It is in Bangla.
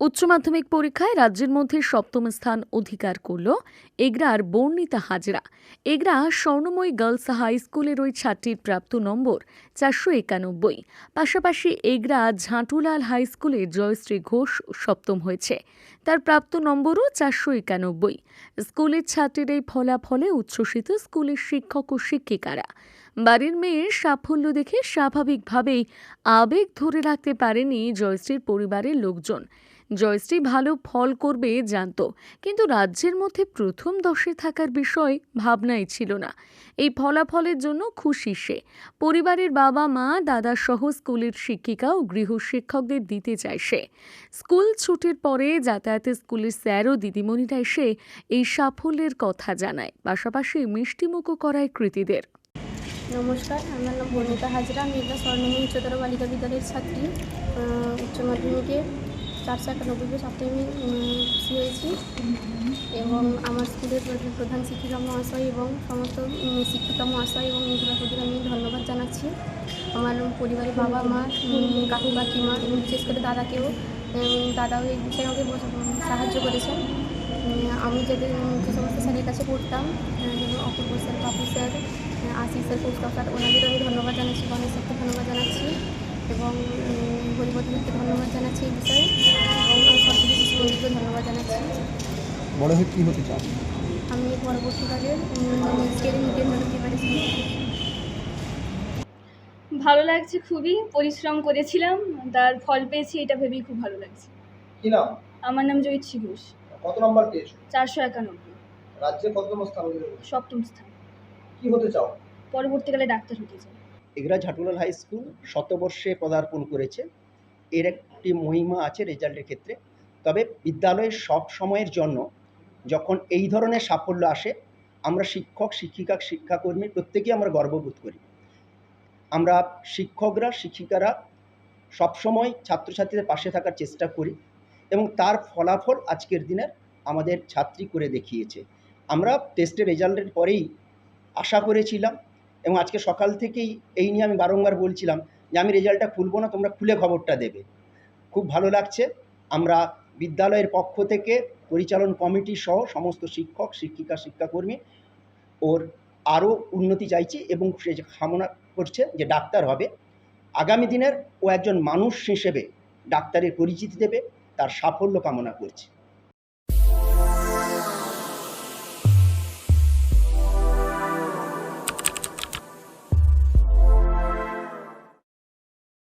উচ্চ মাধ্যমিক পরীক্ষায় রাজ্যের মধ্যে সপ্তম স্থান অধিকার করল এগরার বর্ণিতা হাজরা। এগরা স্বর্ণময়ী গার্লস হাই স্কুলের ওই ছাত্রীর প্রাপ্ত নম্বর চারশো একানব্বই। পাশাপাশি এগরা ঝাঁটুলাল হাই স্কুলের জয়শ্রী ঘোষ সপ্তম হয়েছে। তার প্রাপ্ত নম্বরও চারশো একানব্বই। স্কুলের ছাত্রীর এই ফলাফলে উচ্ছ্বসিত স্কুলের শিক্ষক ও শিক্ষিকারা। বাড়ির মেয়ের সাফল্য দেখে স্বাভাবিকভাবেই আবেগ ধরে রাখতে পারেনি জয়শ্রীর পরিবারের লোকজন। জয়শ্রী ভালো ফল করবে জানত। কিন্তু রাজ্যের মধ্যে প্রথম দশে থাকার বিষয় ভাবনাই ছিল না। এই ফলাফলের জন্য খুশি সে। পরিবারের বাবা মা, দাদা সহ স্কুলের শিক্ষিকা ও গৃহ শিক্ষকদের দিতে চায় সে। স্কুল ছুটির পরে যাতায়াতে স্কুলের স্যার ও দিদিমণিরা এসে এই সাফল্যের কথা জানায়। পাশাপাশি মিষ্টিমুখো করায় কৃতীদের। নমস্কার, আমার নাম বর্ণিতা হাজরা। আমি একটা স্বর্ণময়ী উচ্চতর বালিকা বিদ্যালয়ের ছাত্রী। উচ্চ মাধ্যমিকে চারশো একানব্বই সপ্তমী আমি খুশি হয়েছি এবং আমার স্কুলের প্রধান শিক্ষিকা মহাশয় এবং সমস্ত শিক্ষিকা মহাশয় এবং অধ্যাপকদের আমি ধন্যবাদ জানাচ্ছি। আমার পরিবারের বাবা মা কাকু কাকিমা, এবং বিশেষ করে দাদাকেও দাদাও এই বিষয়ে আমাকে সাহায্য করেছেন। আমি যাদের যে সমস্ত স্যারের কাছে পড়তাম যেমন Apurba sir, Bapu sir Ashis sir Kaustav sir, ওনাদেরও আমি ধন্যবাদ জানাচ্ছি, গণেশ স্যারকে ধন্যবাদ জানাচ্ছি। এবং হরিবদনকে ধন্যবাদ জানাচ্ছি এই বিষয়ে। এবং সরস্বতী শিশু মন্দিরকে ধন্যবাদ জানাচ্ছি। বড় হয়ে কী হতে চাও? আমি পরবর্তীকালে স্টেট মিডিয়াম প্রিপারেশন ভালো লাগছে খুবই পরিশ্রম করেছিলাম তার ফল পেয়েছি এটা ভেবেই খুব ভালো লাগছে। কি নাম? আমার নাম জয়িত্রী ঘোষ। কত নম্বর পেয়েছ? চারশো একানব্বই। রাজ্যে কত নম্বর স্থান অধিকার সপ্তম স্থান। কি হতে চাও? পরবর্তীকালে ডাক্তার হতে চাই। এগরা ঝাটুলাল হাই স্কুল শতবর্ষে পদার্পণ করেছে। এর একটি মহিমা আছে রেজাল্টের ক্ষেত্রে। তবে বিদ্যালয়ের সব সময়ের জন্য যখন এই ধরনের সাফল্য আসে, আমরা শিক্ষক শিক্ষিকা শিক্ষাকর্মী প্রত্যেকেই আমরা গর্ববোধ করি। আমরা শিক্ষকরা, শিক্ষিকারা সবসময় ছাত্রছাত্রীদের পাশে থাকার চেষ্টা করি এবং তার ফলাফল আজকের দিনের আমাদের ছাত্রী করে দেখিয়েছে। আমরা টেস্টের রেজাল্টের পরেই আশা করেছিলাম এবং আজকে সকাল থেকেই এই নিয়ে আমি বারংবার বলছিলাম যে আমি রেজাল্টটা খুলবো না, তোমরা খুলে খবরটা দেবে। খুব ভালো লাগছে। আমরা বিদ্যালয়ের পক্ষ থেকে পরিচালন কমিটি সহ সমস্ত শিক্ষক, শিক্ষিকা, শিক্ষাকর্মী ওর আরও উন্নতি চাইছি এবং সে কামনা করছে যে ডাক্তার হবে, আগামী দিনের ও একজন মানুষ হিসেবে ডাক্তারের পরিচিতি দেবে, তার সাফল্য কামনা করছি।